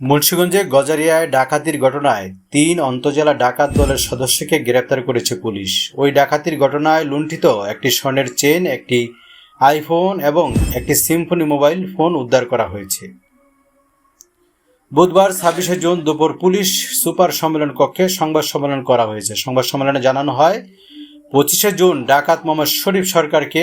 মুন্সিগঞ্জে গজারিয়ায় ডাকাতির ঘটনায় তিন অন্তজেলা ডাকাত দলের সদস্যকে গ্রেপ্তার করেছে পুলিশ। ওই ডাকাতির ঘটনায় লুণ্ঠিত একটি স্বর্ণের চেন একটি আইফোন এবং একটি সিম্ফনি মোবাইল ফোন উদ্ধার করা হয়েছে। বুধবার ছাব্বিশে জুন দুপুর পুলিশ সুপার সম্মেলন কক্ষে সংবাদ সম্মেলন করা হয়েছে। সংবাদ সম্মেলনে জানানো হয়, পঁচিশে জুন ডাকাত মোহাম্মদ শরীফ সরকারকে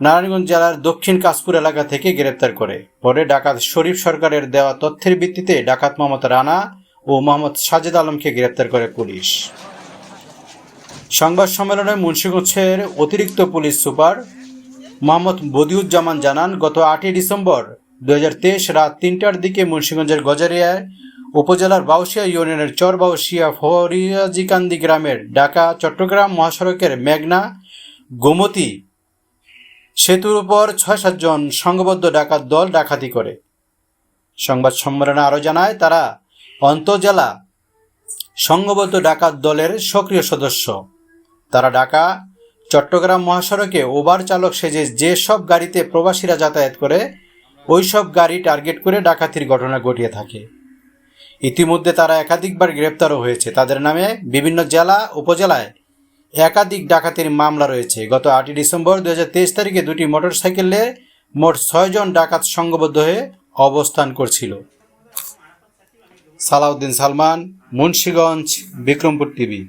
নারায়ণগঞ্জ জেলার দক্ষিণ কাশপুর এলাকা থেকে গ্রেপ্তার করে। পরে ডাকাত শরীফ সরকারের দেওয়া তথ্যের ভিত্তিতে ডাকাত মোহাম্মদ রানা ও মোহাম্মদ সাজেদ আলমকে গ্রেপ্তার করে পুলিশ। সংবাদ সম্মেলনে মুন্সিগঞ্জের অতিরিক্ত পুলিশ সুপার মোহাম্মদ বদিউজ্জামান জানান, গত আটই ডিসেম্বর দুই হাজার তেইশ রাত তিনটার দিকে মুন্সিগঞ্জের গজারিয়ায় উপজেলার বাউসিয়া ইউনিয়নের চর বাউসিয়া ফরিয়াজিকান্দি গ্রামের ঢাকা চট্টগ্রাম মহাসড়কের মেঘনা গোমতী সেতুর উপর ছয় সাতজন সংঘবদ্ধ ডাকাত দল ডাকাতি করে। সংবাদ সম্মেলনে আরও জানায় তারা, অন্তজেলা সংঘবদ্ধ ডাকাত দলের সক্রিয় সদস্য। তারা ঢাকা, চট্টগ্রাম মহাসড়কে ওভার চালক সেজে যেসব গাড়িতে প্রবাসীরা যাতায়াত করে, ওই সব গাড়ি টার্গেট করে ডাকাতির ঘটনা ঘটিয়ে থাকে। ইতিমধ্যে তারা একাধিকবার গ্রেপ্তারও হয়েছে। তাদের নামে বিভিন্ন জেলা, উপজেলায় একাধিক ডাকাতির মামলা রয়েছে। গত আটই ডিসেম্বর দুই হাজার তেইশ তারিখে দুটি মোটরসাইকেলে মোট ছয়জন ডাকাত সংঘবদ্ধ হয়ে অবস্থান করছিল। সালাউদ্দিন সালমান, মুন্সীগঞ্জ, বিক্রমপুর টিভি।